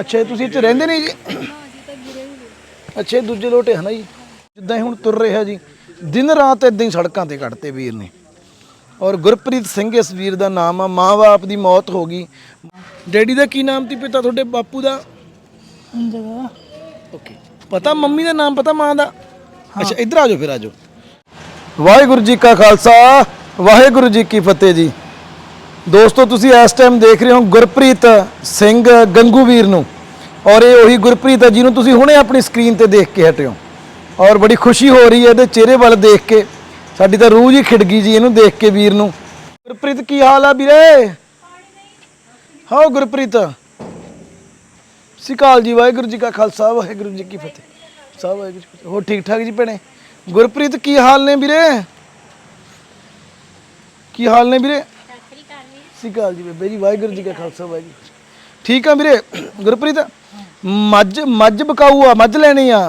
ਅੱਛਾ ਤੁਸੀਂ ਇੱਥੇ ਰਹਿੰਦੇ ਨਹੀਂ ਜੀ? ਅੱਛਾ ਇਹ ਦੂਜੇ ਲੋਟੇ ਹਨ ਜੀ? ਜਿੱਦਾਂ ਇਹ ਹੁਣ ਤੁਰ ਰਿਹਾ ਜੀ ਦਿਨ ਰਾਤ ਇਦਾਂ ਹੀ ਸੜਕਾਂ ਤੇ ਕੱਢਤੇ ਵੀਰ ਨੇ। ਔਰ ਗੁਰਪ੍ਰੀਤ ਸਿੰਘ ਇਸ ਵੀਰ ਦਾ ਨਾਮ ਆ ਮਾਂ-ਬਾਪ ਦੀ ਮੌਤ ਹੋ ਗਈ। ਡੈਡੀ ਦਾ ਕੀ ਨਾਮ ਸੀ ਪਿਤਾ ਤੁਹਾਡੇ ਬਾਪੂ ਦਾ? ਓਕੇ ਪਤਾ ਮੰਮੀ ਦਾ ਨਾਮ ਪਤਾ ਮਾਂ ਦਾ? ਅੱਛਾ ਇੱਧਰ ਆ ਜਾਓ ਫਿਰ ਆ ਜਾਓ। ਵਾਹਿਗੁਰੂ ਜੀ ਕਾ ਖਾਲਸਾ ਵਾਹਿਗੁਰੂ ਜੀ ਕੀ ਫਤਿਹ ਜੀ। ਦੋਸਤੋ, ਤੁਸੀਂ ਇਸ ਟਾਈਮ ਦੇਖ ਰਹੇ ਹੋ ਗੁਰਪ੍ਰੀਤ ਸਿੰਘ ਗੰਗੂ ਵੀਰ ਨੂੰ। ਔਰ ਇਹ ਉਹੀ ਗੁਰਪ੍ਰੀਤ ਹੈ ਜਿਹਨੂੰ ਤੁਸੀਂ ਹੁਣੇ ਆਪਣੀ ਸਕਰੀਨ ਤੇ ਦੇਖ ਕੇ ਹਟੇ ਹੋ। ਔਰ ਬੜੀ ਖੁਸ਼ੀ ਹੋ ਰਹੀ ਹੈ ਇਹਦੇ ਚਿਹਰੇ ਵੱਲ ਦੇਖ ਕੇ। ਸਾਡੀ ਤਾਂ ਰੂਹ ਹੀ ਖਿੜ ਗਈ ਜੀ ਇਹਨੂੰ ਦੇਖ ਕੇ ਵੀਰ ਨੂੰ। ਗੁਰਪ੍ਰੀਤ, ਕੀ ਹਾਲ ਆ ਵੀਰੇ? ਹਾਂ ਗੁਰਪ੍ਰੀਤ? ਸਿਕਾਲ ਜੀ, ਵਾਹਿਗੁਰੂ ਜੀ ਕਾ ਖਾਲਸਾ, ਵਾਹਿਗੁਰੂ ਜੀ ਕੀ ਫਤਿਹ। ਸਭ ਵਾਹਿਗੁਰੂ ਜੀ ਕੀ ਫਤਿਹ। ਹੋਰ ਠੀਕ ਠਾਕ ਜੀ ਭੈਣੇ? ਗੁਰਪ੍ਰੀਤ, ਕੀ ਹਾਲ ਨੇ ਵੀਰੇ? ਕੀ ਹਾਲ ਨੇ ਵੀਰੇ? ਸਿਕਾਲ ਜੀ ਬੇਬੇ ਜੀ ਵਾਹਿਗੁਰੂ ਜੀ ਕਾ ਖਾਲਸਾ ਵਾਹਿਗੁਰੂ। ਠੀਕ ਆ ਵੀਰੇ ਗੁਰਪ੍ਰੀਤ ਮੱਝ ਮੱਝ ਬਕਾਊ ਆ ਮੱਝ ਲੈਣੀ ਆ।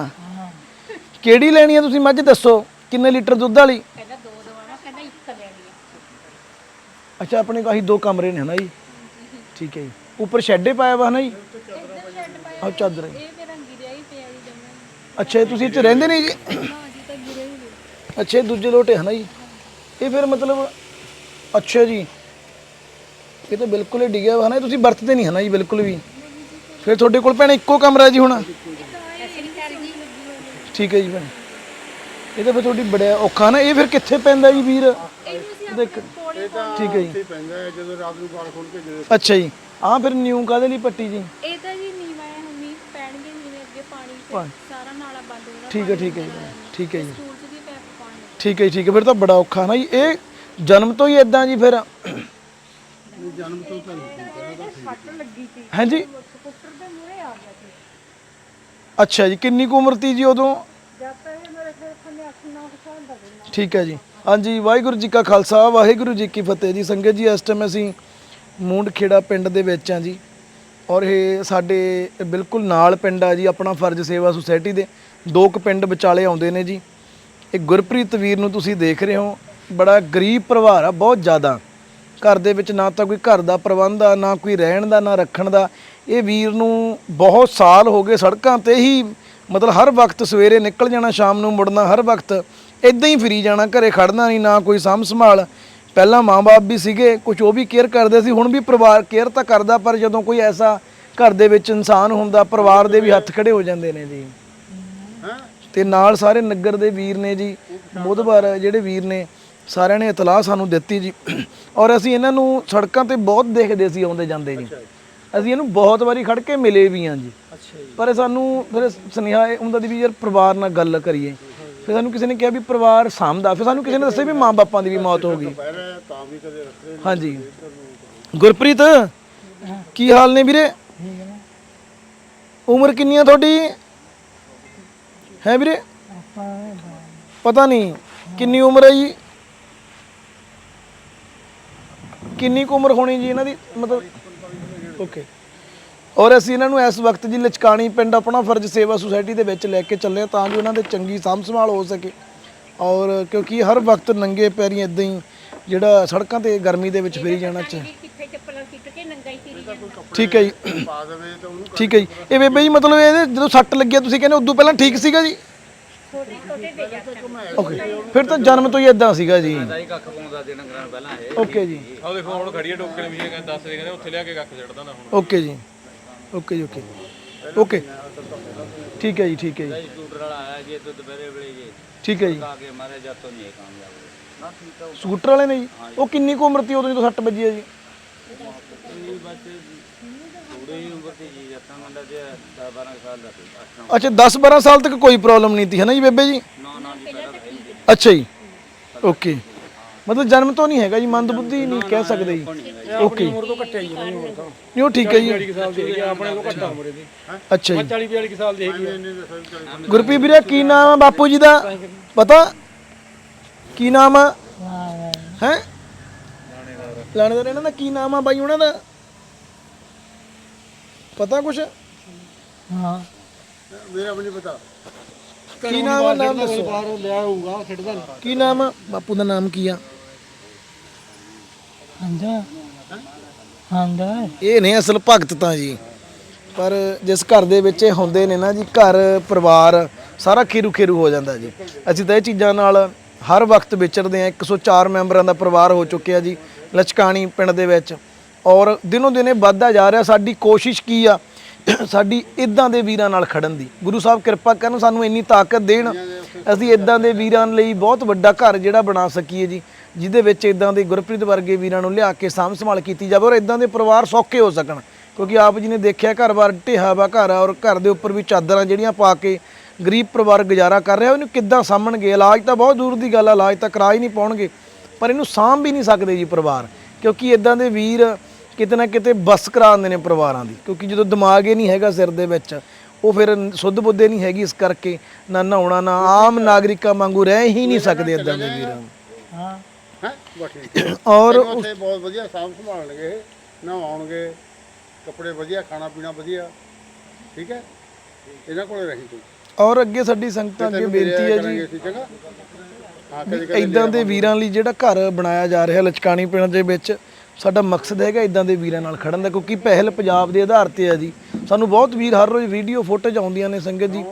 ਕਿਹੜੀ ਲੈਣੀ ਆ ਤੁਸੀਂ ਮੱਝ ਦੱਸੋ ਕਿੰਨੇ ਲੀਟਰ ਦੁੱਧ ਵਾਲੀ? ਕਹਿੰਦਾ ਦੋ ਦਵਾਣਾ ਕਹਿੰਦਾ ਇੱਕ ਲੈਣੀ ਆ। ਅੱਛਾ ਆਪਣੇ ਕੋਲ ਆਹੀ ਦੋ ਕਮਰੇ ਨੇ ਹਨਾ ਜੀ? ਠੀਕ ਹੈ ਜੀ। ਉੱਪਰ ਸ਼ੈੱਡੇ ਪਾਇਆ ਵਾ ਹਨਾ ਜੀ? ਆਹ ਚਾਦਰ ਹੈ। ਇਹ ਮੇਰਾ ਗਿਰਿਆ ਹੀ ਪਿਆ ਜੀ ਜਮਾ ਅੱਛਾ ਇਹ ਤੁਸੀਂ ਇੱਥੇ ਰਹਿੰਦੇ ਨਹੀਂ ਜੀ? ਹਾਂ ਤਾਂ ਹੀ ਅੱਛਾ ਇਹ ਦੂਜੇ ਲੋਟੇ ਹਨ ਜੀ? ਇਹ ਫਿਰ ਮਤਲਬ ਅੱਛਾ ਜੀ। ਇਹ ਤਾਂ ਬਿਲਕੁਲ ਹੀ ਡਿੱਗਿਆ ਵਾ ਹੈ ਨਾ ਇਹ ਤੁਸੀਂ ਵਰਤਦੇ ਨਹੀਂ ਹੈ ਨਾ ਜੀ ਬਿਲਕੁਲ ਵੀ। ਫਿਰ ਤੁਹਾਡੇ ਕੋਲ ਭੈਣੇ ਇੱਕੋ ਕਮਰਾ ਜੀ ਹੁਣ? ਠੀਕ ਹੈ ਜੀ ਭੈਣ। ਇਹ ਤਾਂ ਫਿਰ ਤੁਹਾਡੀ ਬੜਿਆ ਔਖਾ ਨਾ ਇਹ ਫਿਰ ਕਿੱਥੇ ਪੈਂਦਾ ਜੀ ਵੀਰ? ਦੇਖ ਠੀਕ ਹੈ ਜੀ। ਪੈਂਦਾ ਹੈ ਜਦੋਂ ਰਾਤ ਨੂੰ ਬਾਲ ਖੋਲ ਕੇ ਜਦੋਂ ਅੱਛਾ ਜੀ। ਆਹ ਫਿਰ ਨਿਊ ਕਾਦੇ ਲਈ ਪੱਟੀ ਜੀ? ਇਹ ਤਾਂ ਜੀ ਨੀਵਾ ਹੈ ਹਮੀ ਪੈਣਗੇ ਜਿਵੇਂ ਅੱਗੇ ਪਾਣੀ ਤੇ ਪਾਣੀ। ਸਾਰਾ ਨਾਲਾ ਬੰਦ ਹੋਣਾ ਠੀਕ ਹੈ ਠੀਕ ਹੈ ਜੀ ਠੀਕ ਹੈ ਜੀ। ਸਕੂਲ ਚ ਵੀ ਪੈਪ ਪਾਣੀ ਠੀਕ ਹੈ ਜੀ, ਠੀਕ ਹੈ ਫਿਰ ਤਾਂ ਬੜਾ ਔਖਾ ਨਾ ਜੀ। ਇਹ ਜਨਮ ਤੋਂ ਹੀ ਇਦਾਂ ਜੀ ਫਿਰ। ਜਨਮ ਤੋਂ ਤਾਂ ਹਾਂਜੀ। ਸਕੂਟਰ ਦੇ ਮੂਹਰੇ ਆ ਗਿਆ ਸੀ। ਅੱਛਾ ਜੀ ਕਿੰਨੀ ਕੁ ਉਮਰ ਤੀ ਜੀ ਉਦੋਂ? ਜਦ ਤੱਕ ਇਹ ਮੇਰੇ ਖਿਆਲ ਖੰਨੇ 8 9 ਸਾਲ ਦਾ ਸੀ ਠੀਕ ਹੈ ਜੀ। ਹਾਂਜੀ ਵਾਹਿਗੁਰੂ ਜੀ ਕਾ ਖਾਲਸਾ ਵਾਹਿਗੁਰੂ ਜੀ ਕੀ ਫਤਿਹ ਜੀ। ਸੰਗਤ ਜੀ ਇਸ ਟਾਈਮ ਅਸੀਂ ਮੂੰਡ ਖੇੜਾ ਪਿੰਡ ਦੇ ਵਿੱਚ ਆ ਜੀ। ਔਰ ਇਹ ਸਾਡੇ ਬਿਲਕੁਲ ਨਾਲ ਪਿੰਡ ਆ ਜੀ ਆਪਣਾ ਫਰਜ਼ ਸੇਵਾ ਸੁਸਾਇਟੀ ਦੇ। ਦੋ ਕੁ ਪਿੰਡ ਵਿਚਾਲੇ ਆਉਂਦੇ ਨੇ ਜੀ। ਇਹ ਗੁਰਪ੍ਰੀਤ ਵੀਰ ਨੂੰ ਤੁਸੀਂ ਦੇਖ ਰਹੇ ਹੋ। ਬੜਾ ਗਰੀਬ ਪਰਿਵਾਰ ਆ ਬਹੁਤ ਜ਼ਿਆਦਾ। ਘਰ ਦੇ ਵਿੱਚ ਨਾ ਤਾਂ ਕੋਈ ਘਰ ਦਾ ਪ੍ਰਬੰਧ ਆ ਨਾ ਕੋਈ ਰਹਿਣ ਦਾ ਨਾ ਰੱਖਣ ਦਾ। ਇਹ ਵੀਰ ਨੂੰ ਬਹੁਤ ਸਾਲ ਹੋ ਗਏ ਸੜਕਾਂ ਤੇ ਹੀ ਮਤਲਬ ਹਰ ਵਕਤ ਸਵੇਰੇ ਨਿਕਲ ਜਾਣਾ ਸ਼ਾਮ ਨੂੰ ਮੁੜਨਾ ਹਰ ਵਕਤ ਇਦਾਂ ਹੀ ਫਿਰੀ ਜਾਣਾ ਘਰੇ ਖੜਨਾ ਨਹੀਂ ਨਾ ਕੋਈ ਸਾਂਭ ਸੰਭਾਲ। ਪਹਿਲਾਂ ਮਾਂ-ਬਾਪ ਵੀ ਸੀਗੇ ਕੁਝ ਉਹ ਵੀ ਕੇਅਰ ਕਰਦੇ ਸੀ ਹੁਣ ਵੀ ਪਰਿਵਾਰ ਕੇਅਰ ਤਾਂ ਕਰਦਾ ਪਰ ਜਦੋਂ ਕੋਈ ਐਸਾ ਘਰ ਦੇ ਵਿੱਚ ਇਨਸਾਨ ਹੁੰਦਾ ਪਰਿਵਾਰ ਦੇ ਵੀ ਹੱਥ ਖੜੇ ਹੋ ਜਾਂਦੇ ਨੇ ਜੀ। ਤੇ ਨਾਲ ਸਾਰੇ ਨਗਰ ਦੇ ਵੀਰ ਨੇ ਜੀ ਬੁੱਧਵਾਰ ਜਿਹੜੇ ਵੀਰ ਨੇ ਸਾਰਿਆਂ ਨੇ ਇਤਲਾਹ ਸਾਨੂੰ ਦਿੱਤੀ ਜੀ। ਔਰ ਅਸੀਂ ਇਹਨਾਂ ਨੂੰ ਸੜਕਾਂ ਤੇ ਬਹੁਤ ਦੇਖਦੇ ਸੀ ਆਉਂਦੇ ਜਾਂਦੇ ਜੀ। ਅਸੀਂ ਇਹਨੂੰ ਬਹੁਤ ਵਾਰੀ ਖੜ ਕੇ ਮਿਲੇ ਵੀ ਹਾਂ ਜੀ। ਪਰ ਸਾਨੂੰ ਫਿਰ ਸੁਨੇਹਾ ਇਹ ਹੁੰਦਾ ਦੀ ਵੀ ਯਾਰ ਪਰਿਵਾਰ ਨਾਲ ਗੱਲ ਕਰੀਏ। ਫਿਰ ਸਾਨੂੰ ਕਿਸੇ ਨੇ ਕਿਹਾ ਵੀ ਪਰਿਵਾਰ ਸਾਂਭਦਾ। ਫਿਰ ਸਾਨੂੰ ਕਿਸੇ ਨੇ ਦੱਸਿਆ ਵੀ ਮਾਂ-ਬਾਪਾਂ ਦੀ ਵੀ ਮੌਤ ਹੋ ਗਈ। ਹਾਂਜੀ। ਗੁਰਪ੍ਰੀਤ ਕੀ ਹਾਲ ਨੇ ਵੀਰੇ? ਉਮਰ ਕਿੰਨੀ ਆ ਤੁਹਾਡੀ? ਹੈ ਵੀਰੇ? ਪਤਾ ਨਹੀਂ। ਕਿੰਨੀ ਉਮਰ ਹੈ ਜੀ? ਕਿੰਨੀ ਕੁ ਉਮਰ ਹੋਣੀ ਜੀ ਇਹਨਾਂ ਦੀ? ਮਤਲਬ ਓਕੇ ਔਰ ਅਸੀਂ ਇਹਨਾਂ ਨੂੰ ਇਸ ਵਕਤ ਜੀ ਲਚਕਾਣੀ ਪਿੰਡ ਆਪਣਾ ਫਰਜ਼ ਸੇਵਾ ਸੁਸਾਇਟੀ ਦੇ ਵਿੱਚ ਲੈ ਕੇ ਚੱਲੇ ਤਾਂ ਜੋ ਉਹਨਾਂ ਦੇ ਚੰਗੀ ਸਾਂਭ ਸੰਭਾਲ ਹੋ ਸਕੇ। ਔਰ ਕਿਉਂਕਿ ਹਰ ਵਕਤ ਨੰਗੇ ਪੈਰੀ ਇਦਾਂ ਹੀ ਜਿਹੜਾ ਸੜਕਾਂ ਤੇ ਗਰਮੀ ਦੇ ਵਿੱਚ ਫਿਰੀ ਜਾਣਾ ਚਾਹੀਦਾ ਠੀਕ ਹੈ ਜੀ। ਠੀਕ ਹੈ ਜੀ। ਇਹ ਬੇਬੇ ਜੀ ਮਤਲਬ ਇਹ ਜਦੋਂ ਸੱਟ ਲੱਗਿਆ, ਤੁਸੀਂ ਕਹਿੰਦੇ ਉਦੋਂ ਪਹਿਲਾਂ ਠੀਕ ਸੀਗਾ ਜੀ? ਓਕੇ ਫਿਰ ਤਾਂ ਜਨਮ ਤੋਂ ਹੀ ਇਦਾਂ ਸੀਗਾ ਜੀ। ਕੱਖ ਪਾਉਂਦਾ ਦਿਨ ਗਰਾਂ ਪਹਿਲਾਂ ਇਹ। ਓਕੇ ਜੀ। ਆਹ ਦੇਖੋ ਹੁਣ ਖੜੀ ਹੈ ਟੋਕਰੇ ਦੀ ਮਸ਼ੀਨ ਕਹਿੰਦੇ ਦੱਸ ਦੇ ਕਹਿੰਦੇ ਉੱਥੇ ਲਿਆ ਕੇ ਕੱਖ ਛੱਡਦਾ ਨਾ ਹੁਣ। ਓਕੇ ਜੀ। ਓਕੇ ਜੀ ਓਕੇ ਓਕੇ ਠੀਕ ਹੈ ਜੀ ਠੀਕ ਹੈ ਜੀ। ਸਕੂਟਰ ਵਾਲਾ ਆਇਆ ਜੀ ਤੋਂ ਦੁਪਹਿਰੇ ਵੇਲੇ ਜੀ। ਠੀਕ ਹੈ ਜੀ। ਆ ਕੇ ਮਾਰੇ ਜਾਤੋਂ ਨਹੀਂ ਇਹ ਕਾਮਯਾਬ ਨਾ ਠੀਕ ਆ ਸਕੂਟਰ ਵਾਲੇ ਨੇ ਜੀ? ਉਹ ਕਿੰਨੀ ਕੁ ਉਮਰ ਤੀ ਉਦੋਂ ਜਦੋਂ ਸੱਟ ਵੱਜੀ ਹੈ ਜੀ? ਥੋੜੀ ਹੀ ਉਮਰ ਦੀ ਜੀ ਜੱਤਾਂ ਮੰਡਾ ਤੇ 10 12 ਸਾਲ ਦਾ ਸੀ ਅੱਠ ਅੱਛਾ 10 12 ਸਾਲ ਤੱਕ ਕੋਈ ਪ੍ਰੋਬਲਮ ਨਹੀਂ ਤੀ ਹੈ ਨਾ ਜੀ ਬੇਬੇ ਜੀ? ਨੌ ਨਾ ਦੀ ਪਹਿਲਾਂ ਹੈ ਜੀ ਅੱਛਾ ਜੀ। ਓਕੇ। ਮਤਲਬ ਜਨਮ ਤੋਂ ਨਹੀਂ ਹੈਗਾ ਜੀ ਮੰਦਬੁੱਧੀ ਨਹੀਂ ਕਹਿ ਸਕਦੇ ਜੀ। ਓਕੇ। ਉਮਰ ਤੋਂ ਘੱਟਿਆ ਜੀ ਨਹੀਂ ਉਹ ਠੀਕ ਹੈ ਜੀ। ਸਾਲ ਦੀ ਹੈਗੀ ਆ, ਆਪਣੇ ਕੋਲ ਘੱਟਾ ਉਮਰ ਇਹਦੀ। ਅੱਛਾ ਜੀ। 40 42 ਸਾਲ ਦੀ ਹੈਗੀ ਆ। ਗੁਰਪ੍ਰੀਤ ਵੀਰੇ ਕੀ ਨਾਮ ਹੈ ਬਾਪੂ ਜੀ ਦਾ? ਪਤਾ? ਕੀ ਨਾਮ ਆ? ਹੈ? ਲਾਣੇਦਾਰ ਇਹਨਾਂ ਦਾ ਕੀ ਨਾਮ ਆ ਬਾਈ ਉਹਨਾਂ ਦਾ? ਪਤਾ ਕੁਛ? ਹਾਂ। ਮੇਰਾ ਵੀ ਨਹੀਂ ਪਤਾ। ਕੀ ਨਾਮ ਆ? ਨਾਮ ਦੱਸੋ। ਬਾਹਰੋਂ ਲਿਆ ਹੋਊਗਾ ਖੇਡਦਾ ਨਹੀਂ। ਕੀ ਨਾਮ ਆ? ਬਾਪੂ ਦਾ ਨਾਮ ਕੀ ਆ? ਹਾਂਦਾ ਹਾਂਦਾ ਇਹ ਨੇ ਅਸਲ ਭਗਤ ਤਾਂ ਜੀ। ਪਰ ਜਿਸ ਘਰ ਦੇ ਵਿੱਚ ਇਹ ਹੁੰਦੇ ਨੇ ਨਾ ਜੀ ਘਰ ਪਰਿਵਾਰ ਸਾਰਾ ਖੇਰੂ ਖੇਰੂ ਹੋ ਜਾਂਦਾ ਜੀ। ਅਸੀਂ ਤਾਂ ਇਹ ਚੀਜ਼ਾਂ ਨਾਲ ਹਰ ਵਕਤ ਵਿਚਰਦੇ ਆ 104 ਮੈਂਬਰਾਂ ਦਾ ਪਰਿਵਾਰ ਹੋ ਚੁੱਕਿਆ ਜੀ ਲਚਕਾਣੀ ਪਿੰਡ ਦੇ ਵਿੱਚ। ਔਰ ਦਿਨੋਂ ਦਿਨੇ ਵੱਧਦਾ ਜਾ ਰਿਹਾ। ਸਾਡੀ ਕੋਸ਼ਿਸ਼ ਕੀ ਆ? ਸਾਡੀ ਇਦਾਂ ਦੇ ਵੀਰਾਂ ਨਾਲ ਖੜਨ ਦੀ। ਗੁਰੂ ਸਾਹਿਬ ਕਿਰਪਾ ਕਰਨ, ਸਾਨੂੰ ਇੰਨੀ ਤਾਕਤ ਦੇਣ। ਅਸੀਂ ਇਦਾਂ ਦੇ ਵੀਰਾਂ ਲਈ ਬਹੁਤ ਵੱਡਾ ਘਰ ਜਿਹੜਾ ਬਣਾ ਸਕੀਏ ਜੀ, ਜਿਹਦੇ ਵਿੱਚ ਇਦਾਂ ਦੇ ਗੁਰਪ੍ਰੀਤ ਵਰਗੇ ਵੀਰਾਂ ਨੂੰ ਲਿਆ ਕੇ ਸਾਂਭ ਸੰਭਾਲ ਕੀਤੀ ਜਾਵੇ ਔਰ ਇਦਾਂ ਦੇ ਪਰਿਵਾਰ ਸੌਖੇ ਹੋ ਸਕਣ। ਕਿਉਂਕਿ ਆਪ ਜੀ ਨੇ ਦੇਖਿਆ, ਘਰ-ਬਾਰ ਢਿਹਾ ਵਾ ਘਰ ਆ ਔਰ ਘਰ ਦੇ ਉੱਪਰ ਵੀ ਚਾਦਰਾਂ ਜਿਹੜੀਆਂ ਪਾ ਕੇ ਗਰੀਬ ਪਰਿਵਾਰ ਗੁਜ਼ਾਰਾ ਕਰ ਰਿਹਾ। ਉਹਨੂੰ ਕਿੱਦਾਂ ਸਾਂਭਣਗੇ? ਇਲਾਜ ਤਾਂ ਬਹੁਤ ਦੂਰ ਦੀ ਗੱਲ ਆ, ਇਲਾਜ ਤਾਂ ਕਰਾ ਹੀ ਨਹੀਂ ਪਾਉਣਗੇ। ਪਰ ਇਹਨੂੰ ਸਾਂਭ ਵੀ ਨਹੀਂ ਸਕਦੇ ਜੀ ਪਰਿਵਾਰ। ਕਿਉਂਕਿ ਇਦਾਂ ਦੇ ਵੀਰ ਕਿਤੇ ਨਾ ਕਿਤੇ ਬਸ ਕਰਾ ਦਿੰਦੇ ਨੇ ਪਰਿਵਾਰਾਂ ਦੀ ਕਿਉਂਕਿ ਜਦੋਂ ਦਿਮਾਗ ਹੀ ਨਹੀਂ ਹੈਗਾ ਸਿਰ ਦੇ ਵਿੱਚ ਉਹ ਫਿਰ ਸੁੱਧ ਬੁੱਧੇ ਨਹੀਂ ਹੈਗੀ ਇਸ ਕਰਕੇ ਨਾ ਨਹਾਉਣਾ ਨਾ ਆਮ ਨਾਗਰਿਕਾਂ ਵਾਂਗੂ ਰਹਿ ਹੀ ਨਹੀਂ ਸਕਦੇ ਇਦਾਂ ਦੇ ਵੀਰ ਹਾਂ। ਹੈ? ਔਰ ਉੱਥੇ ਬਹੁਤ ਵਧੀਆ ਸਾਂਭ ਸੰਭਾਲਣਗੇ ਨਹਾਉਣਗੇ ਕੱਪੜੇ ਵਧੀਆ ਖਾਣਾ ਪੀਣਾ ਵਧੀਆ ਠੀਕ ਹੈ? ਇਹਨਾਂ ਕੋਲੇ ਰਹੀ ਤੂੰ। ਔਰ ਅੱਗੇ ਸਾਡੀ ਸੰਗਤਾਂ ਅੱਗੇ ਬੇਨਤੀ ਹੈ ਜੀ। ਇਦਾਂ ਦੇ ਵੀਰਾਂ ਲਈ ਜਿਹੜਾ ਘਰ ਬਣਾਇਆ ਜਾ ਰਿਹਾ ਲਚਕਾਣੀ ਪਿੰਡ ਦੇ ਵਿੱਚ ਸਾਡਾ ਮਕਸਦ ਹੈਗਾ ਇਦਾਂ ਦੇ ਵੀਰਾਂ ਨਾਲ ਖੜਨ ਦਾ, ਕਿਉਂਕਿ ਪਹਿਲ ਪੰਜਾਬ ਦੇ ਆਧਾਰ ਤੇ ਆ ਜੀ। ਸਾਨੂੰ ਬਹੁਤ ਵੀਰ ਹਰ ਰੋਜ਼ ਵੀਡੀਓ ਫੋਟੋਜ਼ ਆਉਂਦੀਆਂ ਨੇ ਸੰਗਤ ਜੀ,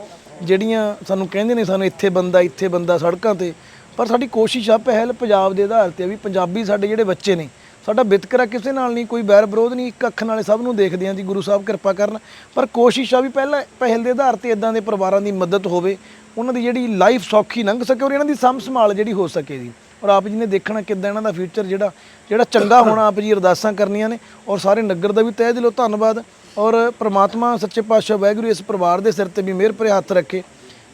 ਜਿਹੜੀਆਂ ਸਾਨੂੰ ਕਹਿੰਦੇ ਨੇ ਸਾਨੂੰ ਇੱਥੇ ਬੰਦਾ ਇੱਥੇ ਬੰਦਾ ਸੜਕਾਂ ਤੇ। ਪਰ ਸਾਡੀ ਕੋਸ਼ਿਸ਼ ਆ ਪਹਿਲ ਪੰਜਾਬ ਦੇ ਆਧਾਰ ਤੇ ਆ ਵੀ ਪੰਜਾਬੀ ਸਾਡੇ ਜਿਹੜੇ ਬੱਚੇ ਨੇ, ਸਾਡਾ ਵਿਤਕਰਾ ਕਿਸੇ ਨਾਲ ਨਹੀਂ, ਕੋਈ ਬੈਰ ਵਿਰੋਧ ਨਹੀਂ, ਇੱਕ ਅੱਖ ਨਾਲੇ ਸਭ ਨੂੰ ਦੇਖਦੇ ਆ ਜੀ, ਗੁਰੂ ਸਾਹਿਬ ਕਿਰਪਾ ਕਰਨ। ਪਰ ਕੋਸ਼ਿਸ਼ ਆ ਵੀ ਪਹਿਲਾਂ ਪਹਿਲ ਦੇ ਆਧਾਰ ਤੇ ਇਦਾਂ ਦੇ ਪਰਿਵਾਰਾਂ ਦੀ ਮਦਦ ਹੋਵੇ, ਉਹਨਾਂ ਦੀ ਜਿਹੜੀ ਲਾਈਫ ਸੌਖੀ ਲੰਘ ਸਕੇ ਔਰ ਇਹਨਾਂ ਦੀ ਸਾਂਭ ਸੰਭਾਲ ਜਿਹੜੀ ਹੋ ਸਕੇ ਜੀ। ਔਰ ਆਪ ਜੀ ਨੇ ਦੇਖਣਾ ਕਿੱਦਾਂ ਇਹਨਾਂ ਦਾ ਫਿਊਚਰ ਜਿਹੜਾ ਜਿਹੜਾ ਚੰਗਾ ਹੋਣਾ ਆਪ ਜੀ ਅਰਦਾਸਾਂ ਕਰਨੀਆਂ ਨੇ ਔਰ ਸਾਰੇ ਨਗਰ ਦਾ ਵੀ ਤਹਿ ਦਿਲੋਂ ਧੰਨਵਾਦ ਔਰ ਪ੍ਰਮਾਤਮਾ ਸੱਚੇ ਪਾਤਸ਼ਾਹ ਵਾਹਿਗੁਰੂ ਇਸ ਪਰਿਵਾਰ ਦੇ ਸਿਰ ਤੇ ਵੀ ਮਿਹਰ ਭਰੇ ਹੱਥ ਰੱਖੇ